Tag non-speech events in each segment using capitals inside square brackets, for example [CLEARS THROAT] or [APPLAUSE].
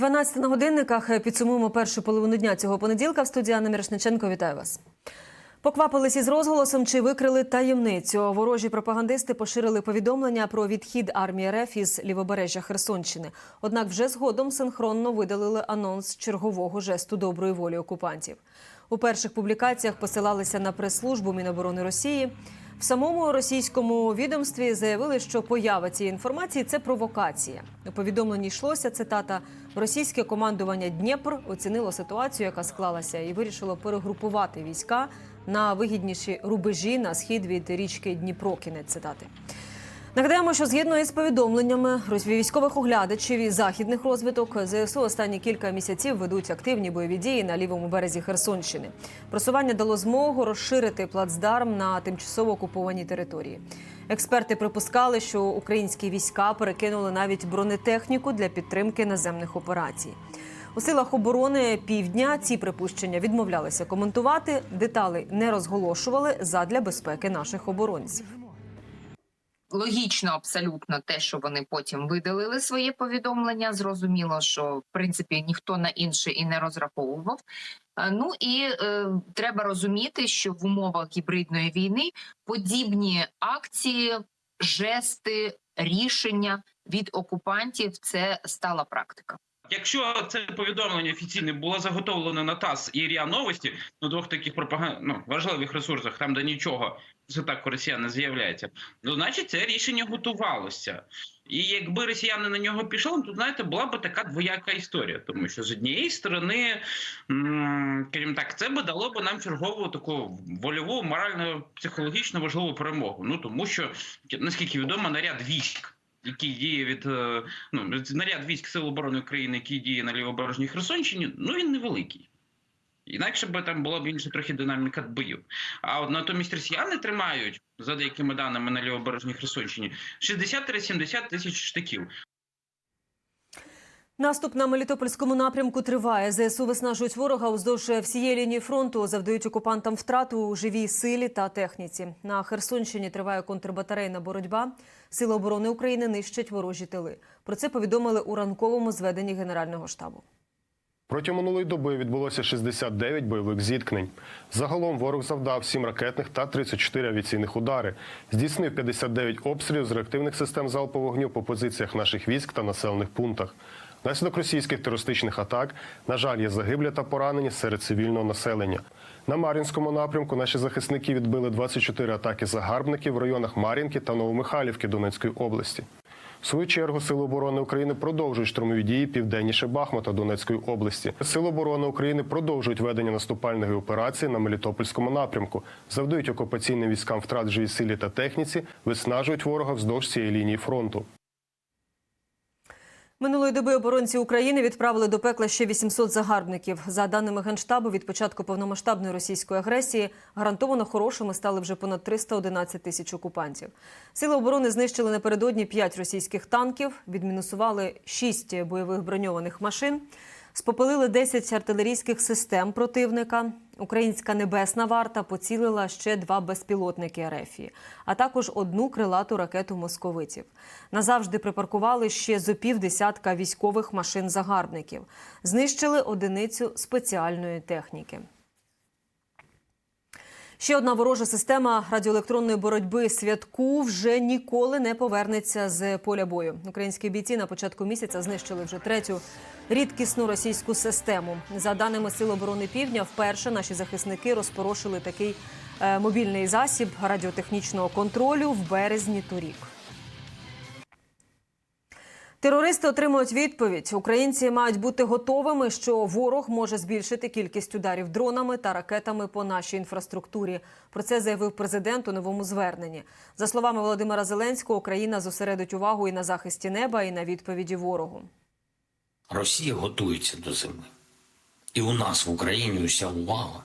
12 на годинниках підсумуємо першу половину дня цього понеділка. В студії Анна Мірошниченко. Вітаю вас. Поквапились із розголосом чи викрили таємницю. Ворожі пропагандисти поширили повідомлення про відхід армії РФ із лівобережжя Херсонщини. Однак вже згодом синхронно видалили анонс чергового жесту доброї волі окупантів. У перших публікаціях посилалися на прес-службу Міноборони Росії. В самому російському відомстві заявили, що поява цієї інформації це провокація. У повідомленні йшлося цитата: російське командування Дніпр оцінило ситуацію, яка склалася, і вирішило перегрупувати війська на вигідніші рубежі на схід від річки Дніпро. Кінець цитати. Нагадаємо, що згідно із повідомленнями військових оглядачів і західних розвиток ЗСУ останні кілька місяців ведуть активні бойові дії на лівому березі Херсонщини. Просування дало змогу розширити плацдарм на тимчасово окупованій території. Експерти припускали, що українські війська перекинули навіть бронетехніку для підтримки наземних операцій. У силах оборони півдня ці припущення відмовлялися коментувати. Деталі не розголошували задля безпеки наших оборонців. Логічно, абсолютно те, що вони потім видалили своє повідомлення. Зрозуміло, що в принципі ніхто на інше і не розраховував. Ну і е, треба розуміти, що в умовах гібридної війни подібні акції, жести, рішення від окупантів це стала практика. Якщо це повідомлення офіційне було заготовлено на ТАСС і РІА Новості на двох таких пропаганд... ну, важливих ресурсах, там де нічого це так росіян не з'являється, ну значить це рішення готувалося. І якби росіяни на нього пішли, то знаєте, була б така двояка історія, тому що з однієї сторони, м, скажімо так, це би дало б нам чергову таку вольову, морально психологічно важливу перемогу. Ну тому що наскільки відомо, наряд військ який діє від е, ну наряд військ Сил оборони України, який діє на лівобережній Херсонщині, ну він невеликий. Інакше би там була б інша трохи динаміка бою. А от натомість росіяни тримають, за деякими даними на лівобережній Херсонщині, 60-70 тисяч штиків. Наступ на Мелітопольському напрямку триває. ЗСУ виснажують ворога уздовж всієї лінії фронту, завдають окупантам втрату у живій силі та техніці. На Херсонщині триває контрбатарейна боротьба. Сили оборони України нищать ворожі тили. Про це повідомили у ранковому зведенні Генерального штабу. Протягом минулої доби відбулося 69 бойових зіткнень. Загалом ворог завдав 7 ракетних та 34 авіаційних удари. Здійснив 59 обстрілів з реактивних систем залпового вогню по позиціях наших військ та населених пунктах. Внаслідок російських терористичних атак, на жаль, є загиблі та поранені серед цивільного населення. На Мар'їнському напрямку наші захисники відбили 24 атаки загарбників в районах Мар'їнки та Новомихайлівки Донецької області. В свою чергу Сили оборони України продовжують штурмові дії південніше Бахмута Донецької області. Сили оборони України продовжують ведення наступальної операції на Мелітопольському напрямку, завдають окупаційним військам втрат живій силі та техніці, виснажують ворога вздовж цієї лінії фронту. Минулої доби оборонці України відправили до пекла ще 800 загарбників. За даними Генштабу, від початку повномасштабної російської агресії гарантовано хорошими стали вже понад 311 тисяч окупантів. Сили оборони знищили напередодні 5 російських танків, відмінусували 6 бойових броньованих машин. Спопилили 10 артилерійських систем противника. Українська небесна варта поцілила ще два безпілотники Ерефії, а також одну крилату ракету московитів. Назавжди припаркували ще зо півдесятка військових машин загарбників. Знищили одиницю спеціальної техніки. Ще одна ворожа система радіоелектронної боротьби святку вже ніколи не повернеться з поля бою. Українські бійці на початку місяця знищили вже третю рідкісну російську систему. За даними Сил оборони Півдня, вперше наші захисники розпорошили такий е, мобільний засіб радіотехнічного контролю в березні торік. Терористи отримують відповідь. Українці мають бути готовими, що ворог може збільшити кількість ударів дронами та ракетами по нашій інфраструктурі. Про це заявив президент у новому зверненні. За словами Володимира Зеленського, Україна зосередить увагу і на захисті неба, і на відповіді ворогу. Росія готується до зими. І у нас в Україні уся увага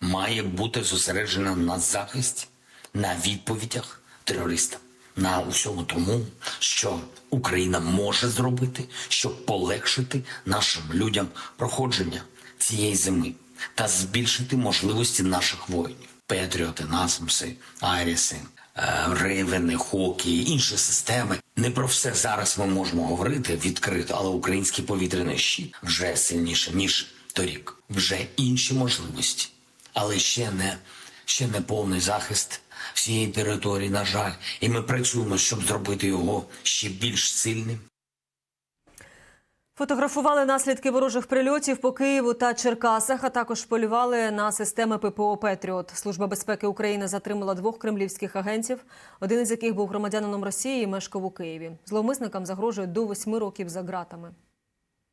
має бути зосереджена на захисті, на відповідях терористам, на усьому тому, що Україна може зробити, щоб полегшити нашим людям проходження цієї зими та збільшити можливості наших воїнів. Петріоти, насамси, Айріси, е, Хокі, інші системи Не про все зараз ми можемо говорити відкрито, але український повітряний щит вже сильніше, ніж торік. Вже інші можливості, але ще не, ще не повний захист всієї території, на жаль. І ми працюємо, щоб зробити його ще більш сильним. Фотографували наслідки ворожих прильотів по Києву та Черкасах, а також полювали на системи ППО Петріот. Служба безпеки України затримала двох кремлівських агентів, один із яких був громадянином Росії і мешкав у Києві. Зловмисникам загрожує до восьми років за ґратами.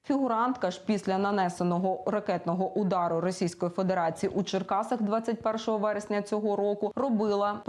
Фігурантка ж після нанесеного ракетного удару Російської Федерації у Черкасах 21 вересня цього року робила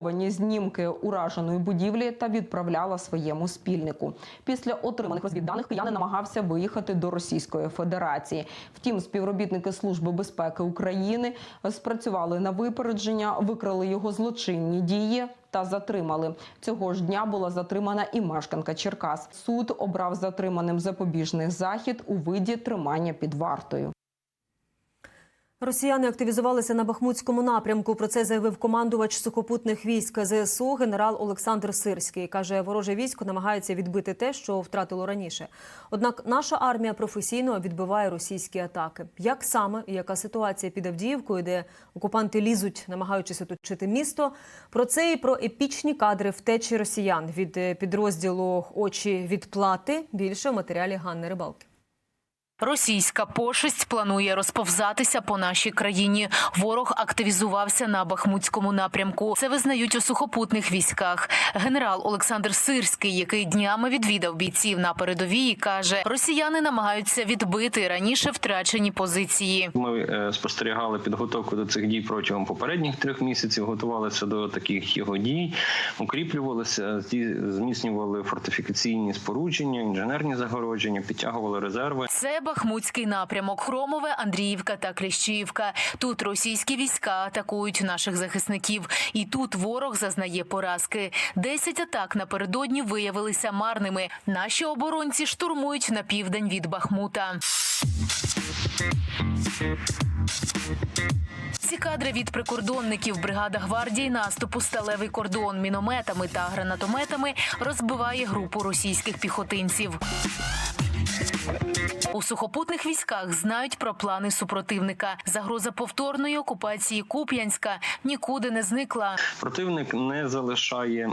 приховані знімки ураженої будівлі та відправляла своєму спільнику. Після отриманих розвідданих кияни намагався виїхати до Російської Федерації. Втім, співробітники Служби безпеки України спрацювали на випередження, викрили його злочинні дії та затримали. Цього ж дня була затримана і мешканка Черкас. Суд обрав затриманим запобіжний захід у виді тримання під вартою. Росіяни активізувалися на Бахмутському напрямку. Про це заявив командувач сухопутних військ ЗСУ генерал Олександр Сирський. Каже, вороже військо намагається відбити те, що втратило раніше. Однак наша армія професійно відбиває російські атаки. Як саме і яка ситуація під Авдіївкою, де окупанти лізуть, намагаючись оточити місто? Про це і про епічні кадри втечі росіян від е, підрозділу Очі відплати. Більше в матеріалі Ганни Рибалки. Російська пошесть планує розповзатися по нашій країні. Ворог активізувався на Бахмутському напрямку. Це визнають у сухопутних військах. Генерал Олександр Сирський, який днями відвідав бійців на передовій, каже: росіяни намагаються відбити раніше втрачені позиції. Ми е, спостерігали підготовку до цих дій протягом попередніх трьох місяців, готувалися до таких його дій, укріплювалися, зміцнювали фортифікаційні спорудження, інженерні загородження, підтягували резерви. Це Бахмутський напрямок, Хромове, Андріївка та Кліщіївка. Тут російські війська атакують наших захисників, і тут ворог зазнає поразки. Десять атак напередодні виявилися марними. Наші оборонці штурмують на південь від Бахмута. Ці кадри від прикордонників бригада гвардії наступу сталевий кордон мінометами та гранатометами розбиває групу російських піхотинців. У сухопутних військах знають про плани супротивника. Загроза повторної окупації Куп'янська нікуди не зникла. Противник не залишає.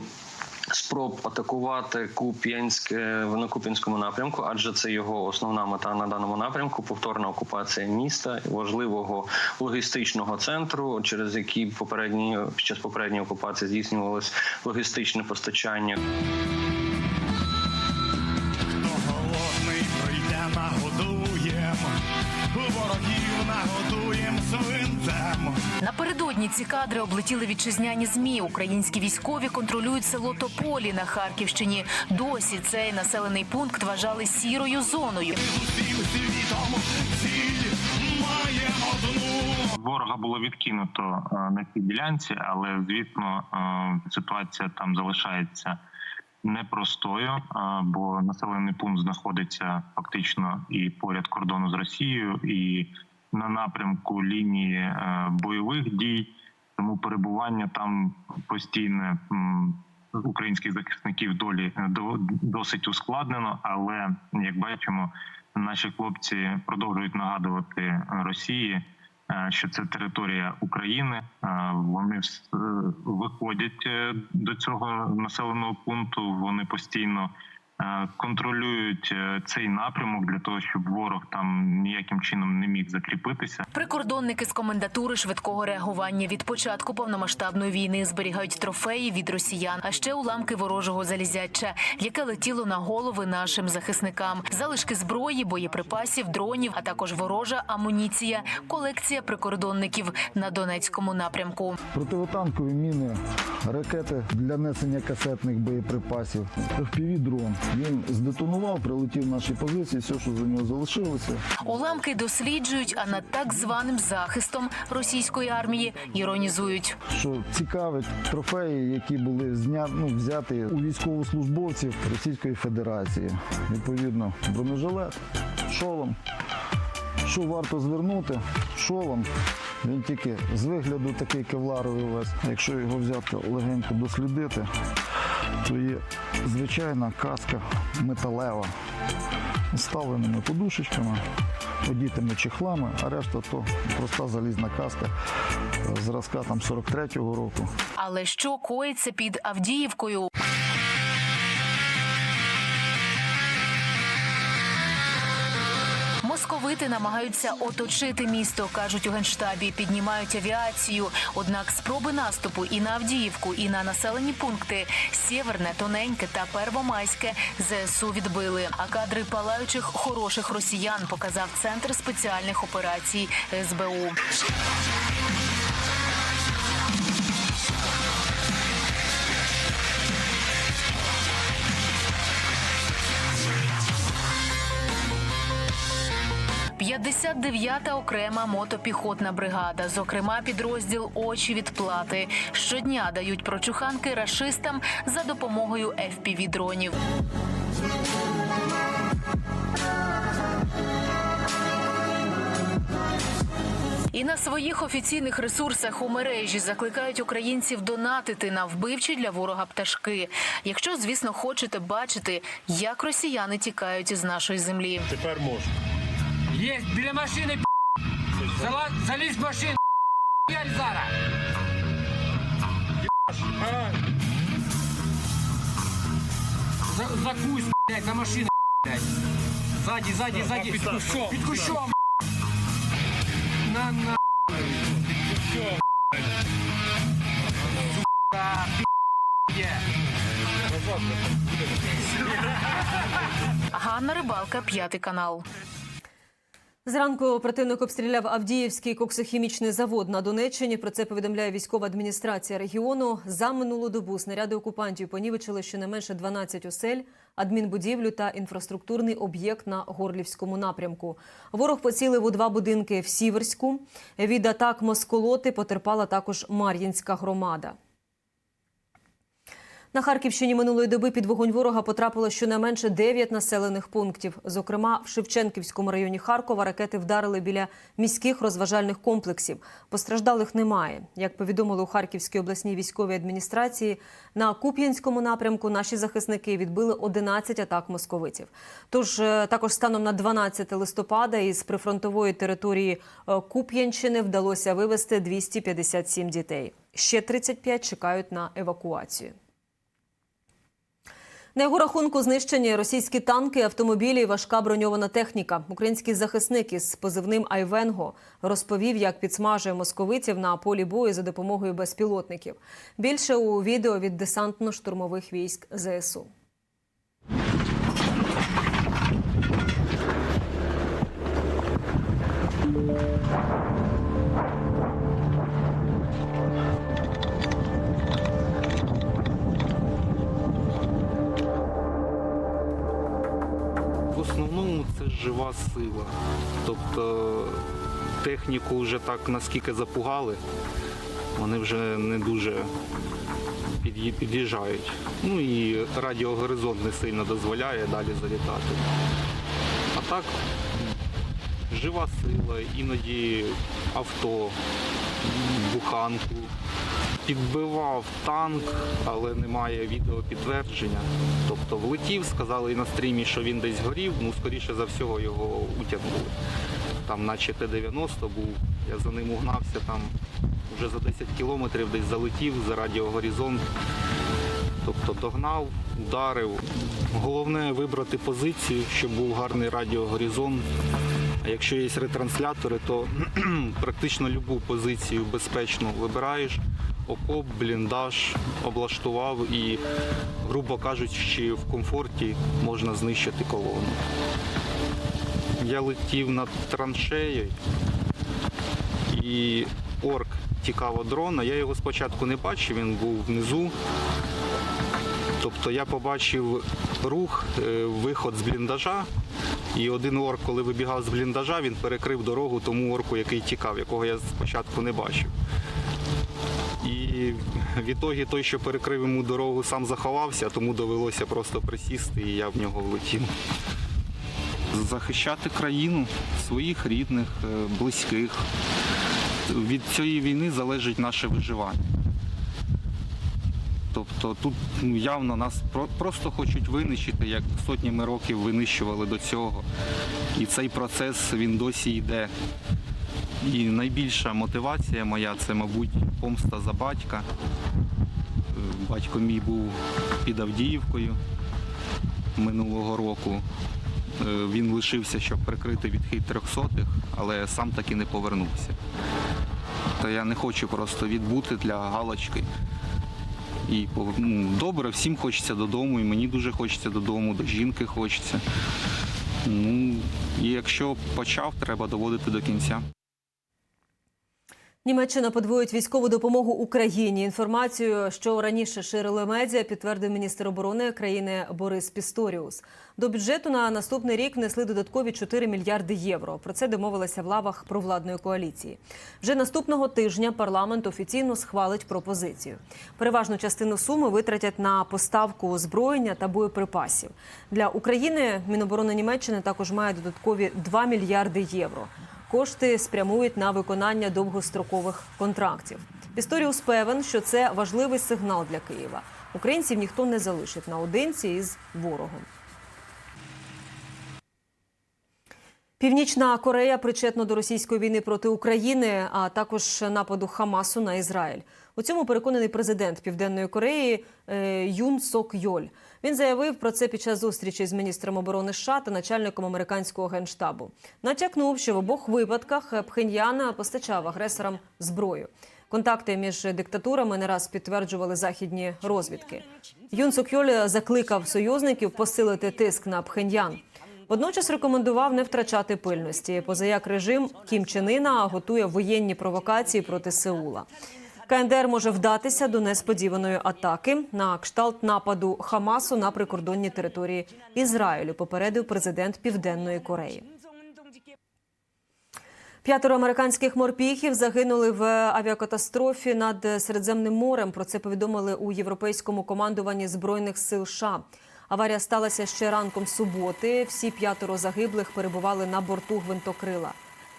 Спроб атакувати Куп'янське на Куп'янському напрямку, адже це його основна мета на даному напрямку повторна окупація міста, важливого логістичного центру, через який попередні під час попередньої окупації здійснювалось логістичне постачання. Напередодні ці кадри облетіли вітчизняні змі. Українські військові контролюють село Тополі на Харківщині. Досі цей населений пункт вважали сірою зоною. Ворога було відкинуто е, на цій ділянці, але звісно е, ситуація там залишається непростою, е, бо населений пункт знаходиться фактично і поряд кордону з Росією, і на напрямку лінії е, бойових дій. Тому перебування там постійне українських захисників долі е, до- досить ускладнено. Але як бачимо, наші хлопці продовжують нагадувати Росії, е, що це територія України. Вони виходять до цього населеного пункту. Вони постійно контролюють е, цей напрямок для того, щоб ворог там ніяким чином не міг закріпитися. Прикордонники з комендатури швидкого реагування від початку повномасштабної війни зберігають трофеї від росіян, а ще уламки ворожого залізяча, яке летіло на голови нашим захисникам, залишки зброї, боєприпасів, дронів, а також ворожа амуніція, колекція прикордонників на Донецькому напрямку. Противотанкові міни, ракети для несення касетних боєприпасів, FPV-дрон. Він здетонував, прилетів в наші позиції, все, що за нього залишилося. Уламки досліджують, а над так званим захистом російської армії іронізують. Що цікавить, трофеї, які були зня... ну, взяті у військовослужбовців Російської Федерації. Відповідно, бронежилет, шолом. Що варто звернути? Шолом. Він тільки з вигляду такий кевларовий весь. Якщо його взяти легенько дослідити, то є звичайна каска металева з вставленими подушечками, одітими чехлами, а решта то проста залізна каска зразка там 43-го року. Але що коїться під Авдіївкою? Московити намагаються оточити місто, кажуть у генштабі. Піднімають авіацію. Однак спроби наступу і на Авдіївку, і на населені пункти Сєверне, Тоненьке та Первомайське ЗСУ відбили. А кадри палаючих хороших росіян показав центр спеціальних операцій СБУ. – 59-та окрема мотопіхотна бригада, зокрема підрозділ очі відплати. Щодня дають прочуханки рашистам за допомогою fpv дронів. І на своїх офіційних ресурсах у мережі закликають українців донатити на вбивчі для ворога пташки. Якщо, звісно, хочете бачити, як росіяни тікають із нашої землі. Тепер можна. Є біля машини. Зала... Залізь в машину. Я зараз. За, закусь, блядь, на машину, блядь. Ззаді, ззаді, ззаді. Під кущом. Під кущом. На, на. Сука, пі***є. Ганна Рибалка, п'ятий канал. Зранку противник обстріляв Авдіївський коксохімічний завод на Донеччині. Про це повідомляє військова адміністрація регіону. За минулу добу снаряди окупантів понівечили щонайменше 12 осель, адмінбудівлю та інфраструктурний об'єкт на Горлівському напрямку. Ворог поцілив у два будинки в Сіверську. Від атак Москолоти потерпала також Мар'їнська громада. На Харківщині минулої доби під вогонь ворога потрапило щонайменше 9 населених пунктів. Зокрема, в Шевченківському районі Харкова ракети вдарили біля міських розважальних комплексів. Постраждалих немає. Як повідомили у Харківській обласній військовій адміністрації, на Куп'янському напрямку наші захисники відбили 11 атак московитів. Тож е, також станом на 12 листопада із прифронтової території е, Куп'янщини вдалося вивезти 257 дітей. Ще 35 чекають на евакуацію. На його рахунку знищені російські танки, автомобілі і важка броньована техніка. Український захисник із позивним Айвенго розповів, як підсмажує московитів на полі бою за допомогою безпілотників. Більше у відео від десантно-штурмових військ ЗСУ. В це жива сила. Тобто техніку вже так наскільки запугали, вони вже не дуже під'їжджають. Ну і радіогоризонт не сильно дозволяє далі залітати. А так, жива сила, іноді авто, буханку. Підбивав танк, але немає відеопідтвердження. Тобто влетів, сказали на стрімі, що він десь горів, ну скоріше за всього його утягнули. Там наче Т-90 був, я за ним угнався, там вже за 10 кілометрів десь залетів за радіогоризонт. Тобто догнав, ударив. Головне вибрати позицію, щоб був гарний радіогоризонт. А якщо є ретранслятори, то [CLEARS THROAT] практично будь-яку позицію безпечно вибираєш. Окоп, бліндаж облаштував і, грубо кажучи, в комфорті можна знищити колону. Я летів над траншеєю і орк тікав дрона. Я його спочатку не бачив, він був внизу. Тобто я побачив рух, е, виход з бліндажа, і один орк, коли вибігав з бліндажа, він перекрив дорогу тому орку, який тікав, якого я спочатку не бачив. І в ітогі той, що перекрив йому дорогу, сам заховався, тому довелося просто присісти, і я в нього влетів. Захищати країну, своїх рідних, е, близьких. Від цієї війни залежить наше виживання. Тобто тут ну, явно нас просто хочуть винищити, як сотнями років винищували до цього. І цей процес він досі йде. І найбільша мотивація моя це, мабуть, помста за батька. Батько мій був під Авдіївкою минулого року. Е, Він лишився, щоб прикрити відхід трьохсотих, але сам таки не повернувся. То я не хочу просто відбути для галочки. І ну, добре, всім хочеться додому, і мені дуже хочеться додому, до жінки хочеться. Ну, і якщо почав, треба доводити до кінця. Німеччина подвоїть військову допомогу Україні. Інформацію, що раніше ширили медіа, підтвердив міністр оборони країни Борис Пісторіус. До бюджету на наступний рік внесли додаткові 4 мільярди євро. Про це домовилися в лавах провладної коаліції. Вже наступного тижня парламент офіційно схвалить пропозицію. Переважну частину суми витратять на поставку озброєння та боєприпасів. Для України Міноборони Німеччини також має додаткові 2 мільярди євро. Кошти спрямують на виконання довгострокових контрактів. Пісторіус певен, що це важливий сигнал для Києва. Українців ніхто не залишить наодинці із ворогом. Північна Корея причетна до російської війни проти України, а також нападу Хамасу на Ізраїль. У цьому переконаний президент Південної Кореї е, Юн Сок Йоль. Він заявив про це під час зустрічі з міністром оборони США та начальником американського генштабу. Натякнув, що в обох випадках Пхеньян постачав агресорам зброю. Контакти між диктатурами не раз підтверджували західні розвідки. Юн Сок Йоль закликав союзників посилити тиск на Пхеньян. Водночас рекомендував не втрачати пильності, позаяк режим Кім Чен Іна готує воєнні провокації проти Сеула. КНДР може вдатися до несподіваної атаки на кшталт нападу Хамасу на прикордонні території Ізраїлю. Попередив президент Південної Кореї. П'ятеро американських морпіхів загинули в авіакатастрофі над Середземним морем. Про це повідомили у європейському командуванні збройних сил США. Аварія сталася ще ранком суботи. Всі п'ятеро загиблих перебували на борту гвинтокрила.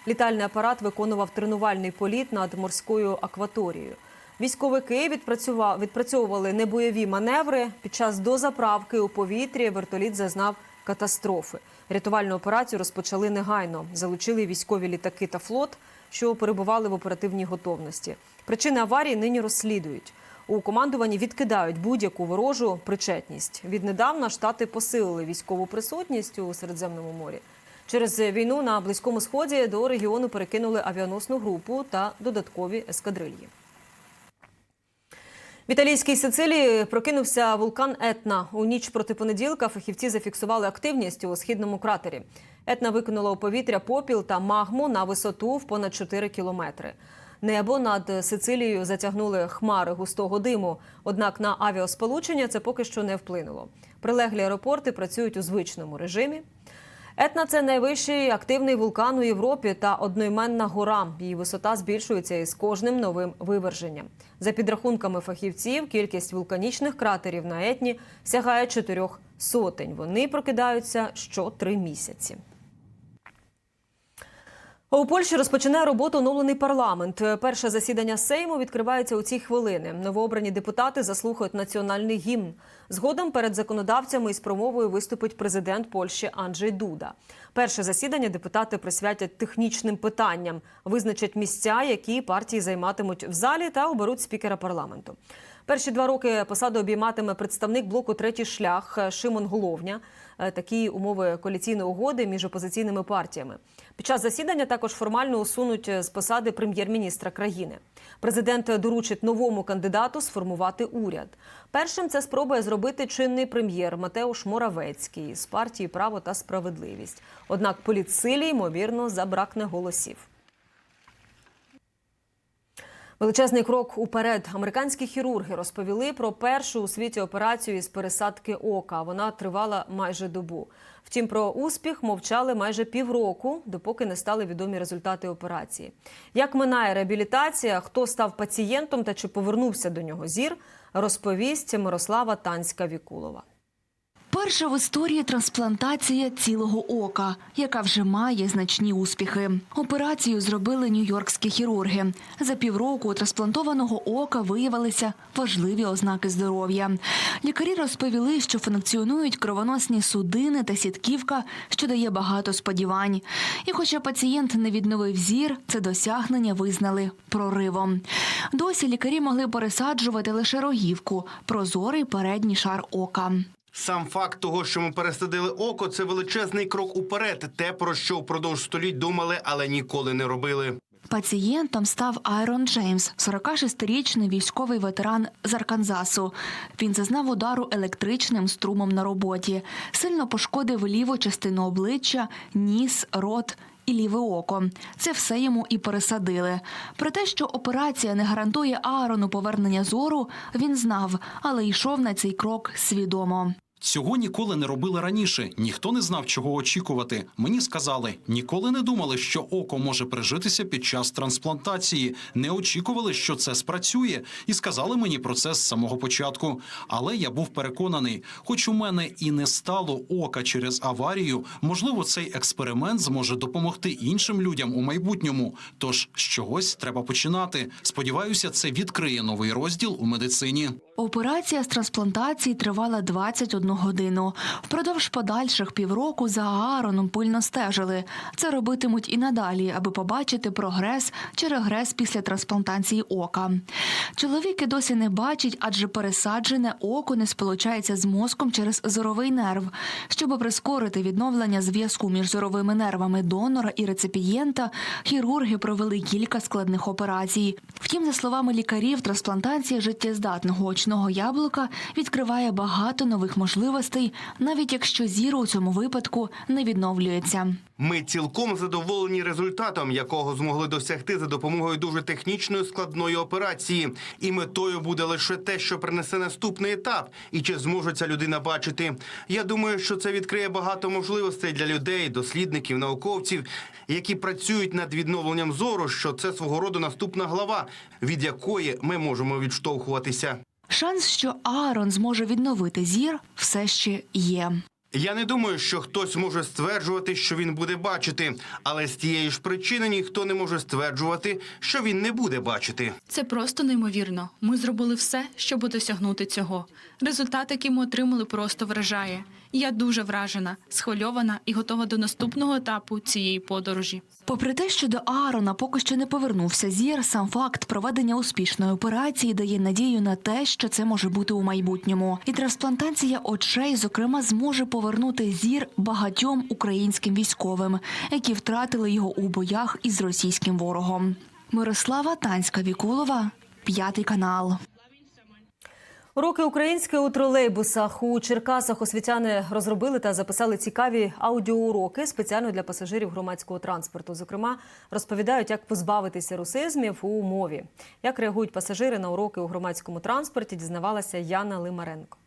Літальний апарат виконував тренувальний політ над морською акваторією. Військовики відпрацьовували небойові маневри. Під час дозаправки у повітрі вертоліт зазнав катастрофи. Рятувальну операцію розпочали негайно. Залучили військові літаки та флот, що перебували в оперативній готовності. Причини аварії нині розслідують. У командуванні відкидають будь-яку ворожу причетність. Віднедавна штати посилили військову присутність у Середземному морі. Через війну на близькому сході до регіону перекинули авіаносну групу та додаткові ескадрильї. В італійській Сицилії прокинувся вулкан Етна. У ніч проти понеділка фахівці зафіксували активність у східному кратері. Етна викинула у повітря попіл та магму на висоту в понад 4 кілометри. Небо над Сицилією затягнули хмари густого диму. Однак на авіасполучення це поки що не вплинуло. Прилеглі аеропорти працюють у звичному режимі. Етна це найвищий активний вулкан у Європі та одноіменна гора. Її висота збільшується із кожним новим виверженням. За підрахунками фахівців, кількість вулканічних кратерів на етні сягає чотирьох сотень. Вони прокидаються що три місяці. У Польщі розпочинає роботу оновлений парламент. Перше засідання Сейму відкривається у ці хвилини. Новообрані депутати заслухають національний гімн. Згодом перед законодавцями із промовою виступить президент Польщі Анджей Дуда. Перше засідання депутати присвятять технічним питанням, визначать місця, які партії займатимуть в залі, та оберуть спікера парламенту. Перші два роки посаду обійматиме представник блоку Третій шлях Шимон Головня. Е, Такі умови коаліційної угоди між опозиційними партіями. Під час засідання також формально усунуть з посади прем'єр-міністра країни. Президент доручить новому кандидату сформувати уряд. Першим це спробує зробити чинний прем'єр Матеуш Моравецький з партії Право та справедливість. Однак політсилі ймовірно забракне голосів. Величезний крок уперед. Американські хірурги розповіли про першу у світі операцію із пересадки ока. Вона тривала майже добу. Втім, про успіх мовчали майже півроку, допоки не стали відомі результати операції. Як минає реабілітація, хто став пацієнтом та чи повернувся до нього зір, розповість Мирослава Танська Вікулова. Перша в історії трансплантація цілого ока, яка вже має значні успіхи. Операцію зробили нью-йоркські хірурги. За півроку у трансплантованого ока виявилися важливі ознаки здоров'я. Лікарі розповіли, що функціонують кровоносні судини та сітківка, що дає багато сподівань. І хоча пацієнт не відновив зір, це досягнення визнали проривом. Досі лікарі могли пересаджувати лише рогівку, прозорий передній шар ока. Сам факт того, що ми пересадили око, це величезний крок уперед. Те, про що впродовж століть думали, але ніколи не робили. Пацієнтом став Айрон Джеймс, 46-річний військовий ветеран з Арканзасу. Він зазнав удару електричним струмом на роботі, сильно пошкодив ліву частину обличчя, ніс, рот. І ліве око. Це все йому і пересадили. Про те, що операція не гарантує Аарону повернення зору, він знав, але йшов на цей крок свідомо. Цього ніколи не робили раніше. Ніхто не знав, чого очікувати. Мені сказали, ніколи не думали, що око може прижитися під час трансплантації. Не очікували, що це спрацює, і сказали мені про це з самого початку. Але я був переконаний, хоч у мене і не стало ока через аварію, можливо, цей експеримент зможе допомогти іншим людям у майбутньому. Тож з чогось треба починати. Сподіваюся, це відкриє новий розділ у медицині. Операція з трансплантації тривала 21 годину. Впродовж подальших півроку за Аароном пильно стежили. Це робитимуть і надалі, аби побачити прогрес чи регрес після трансплантації ока. Чоловіки досі не бачать, адже пересаджене око не сполучається з мозком через зоровий нерв. Щоб прискорити відновлення зв'язку між зоровими нервами донора і реципієнта, хірурги провели кілька складних операцій. Втім, за словами лікарів, трансплантація життєздатного очного яблука відкриває багато нових можливостей, навіть якщо зір у цьому випадку не відновлюється. Ми цілком задоволені результатом, якого змогли досягти за допомогою дуже технічної складної операції. І метою буде лише те, що принесе наступний етап, і чи зможе людина бачити. Я думаю, що це відкриє багато можливостей для людей, дослідників, науковців, які працюють над відновленням зору. Що це свого роду наступна глава, від якої ми можемо відштовхуватися. Шанс, що Аарон зможе відновити зір, все ще є. Я не думаю, що хтось може стверджувати, що він буде бачити, але з тієї ж причини ніхто не може стверджувати, що він не буде бачити. Це просто неймовірно. Ми зробили все, щоб досягнути цього. Результат, який ми отримали, просто вражає. Я дуже вражена, схвильована і готова до наступного етапу цієї подорожі. Попри те, що до Аарона поки що не повернувся зір, сам факт проведення успішної операції дає надію на те, що це може бути у майбутньому. І трансплантація очей, зокрема, зможе повернути зір багатьом українським військовим, які втратили його у боях із російським ворогом. Мирослава Танська Вікулова, п'ятий канал. Уроки української у тролейбусах у Черкасах освітяни розробили та записали цікаві аудіоуроки спеціально для пасажирів громадського транспорту. Зокрема, розповідають, як позбавитися русизмів у мові. Як реагують пасажири на уроки у громадському транспорті, дізнавалася Яна Лимаренко.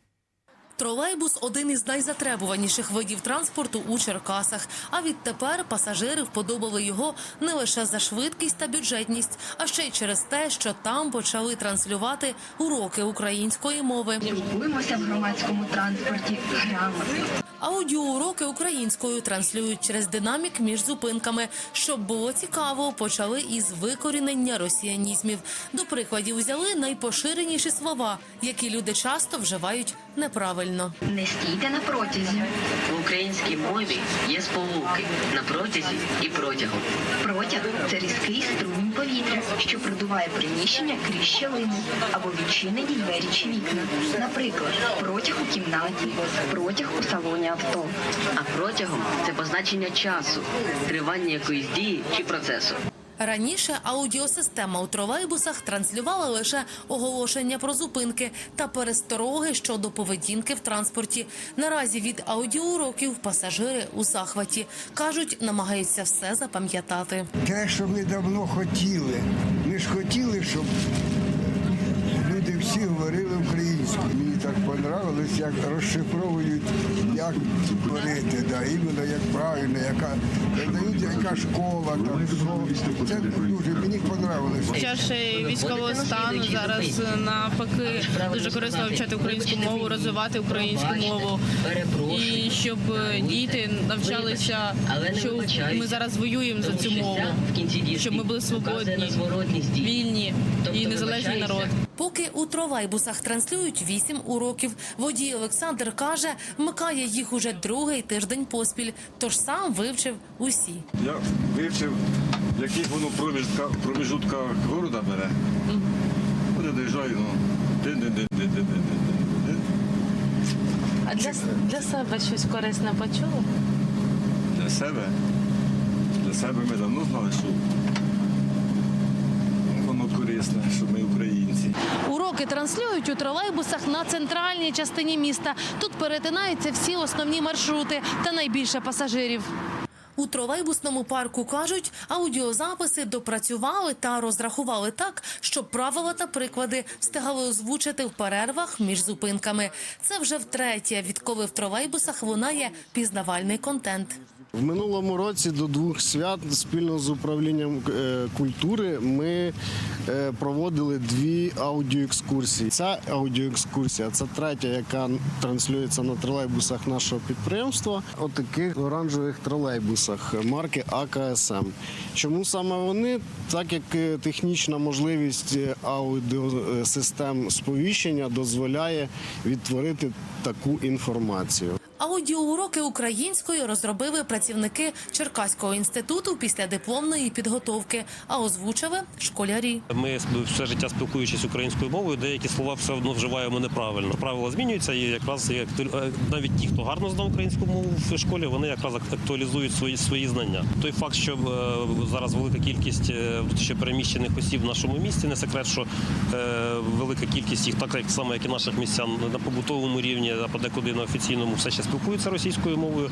Тролейбус один із найзатребуваніших видів транспорту у Черкасах. А відтепер пасажири вподобали його не лише за швидкість та бюджетність, а ще й через те, що там почали транслювати уроки української мови. Спілкуємося в громадському транспорті грамотно. Аудіоуроки українською транслюють через динамік між зупинками. Щоб було цікаво, почали із викорінення росіянізмів. До прикладів взяли найпоширеніші слова, які люди часто вживають неправильно. Не стійте на протязі. В українській мові є сполуки на протязі і протягом. Протяг це різкий струмінь повітря, що продуває приміщення крізь щелину або відчинені двері чи вікна. Наприклад, протяг у кімнаті, протяг у салоні авто. А протягом це позначення часу, тривання якоїсь дії чи процесу. Раніше аудіосистема у тролейбусах транслювала лише оголошення про зупинки та перестороги щодо поведінки в транспорті. Наразі від аудіоуроків пасажири у захваті кажуть, намагаються все запам'ятати. Те, що ми давно хотіли. Ми ж хотіли, щоб люди всі говорили українською. Мені так понравилось, як розшифровують, як говорити, да, іменно як правильно, яка дають, яка школа, там, що. Це дуже мені понравилось. Під час військового стану зараз навпаки дуже корисно вивчати українську мову, розвивати українську мову і щоб діти навчалися, що ми зараз воюємо за цю мову, щоб ми були свободні, вільні і незалежний народ. Поки у тролейбусах транслюють 8 уроків, водій Олександр каже, вмикає їх уже другий тиждень поспіль, тож сам вивчив усі. Я вивчив, яких воно проміжка, проміжутках города бере. Я доїжджаю, ну, дин-дин-дин-дин-дин-дин-дин. А для, для себе щось корисне почули? Для себе. Для себе ми давно знали, що воно корисне, що ми. Уроки транслюють у тролейбусах на центральній частині міста. Тут перетинаються всі основні маршрути та найбільше пасажирів. У тролейбусному парку кажуть, аудіозаписи допрацювали та розрахували так, щоб правила та приклади встигали озвучити в перервах між зупинками. Це вже втретє, відколи в тролейбусах лунає пізнавальний контент. В минулому році до двох свят спільно з управлінням е, культури ми е, проводили дві аудіоекскурсії. Ця аудіоекскурсія це третя, яка транслюється на тролейбусах нашого підприємства. Отаких оранжевих тролейбусах марки АКСМ. Чому саме вони? Так як е, технічна можливість аудіосистем сповіщення дозволяє відтворити таку інформацію. Аудіоуроки українською розробили працівники Черкаського інституту після дипломної підготовки, а озвучили школярі. Ми все життя спілкуючись українською мовою, деякі слова все одно вживаємо неправильно. Правила змінюються, і якраз як е, навіть ті, хто гарно знав українську мову в школі, вони якраз актуалізують свої свої знання. Той факт, що е, зараз велика кількість е, ще переміщених осіб в нашому місті, не секрет, що велика кількість їх, так само, як і наших містян на побутовому рівні, а подекуди на офіційному, все ще спілкуються російською мовою.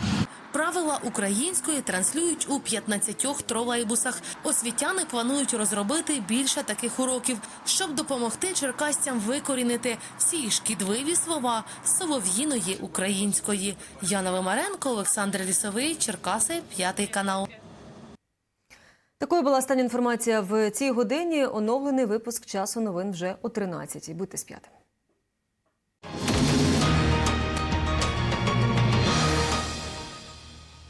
Правила української транслюють у 15 тролейбусах. Освітяни планують розробити більше таких уроків, щоб допомогти черкасцям викорінити всі шкідливі слова з солов'їної української. Яна Вимаренко, Олександр Лісовий, Черкаси, п'ятий канал. Такою була остання інформація в цій годині. Оновлений випуск часу новин вже о 13-й. Будьте сп'яти.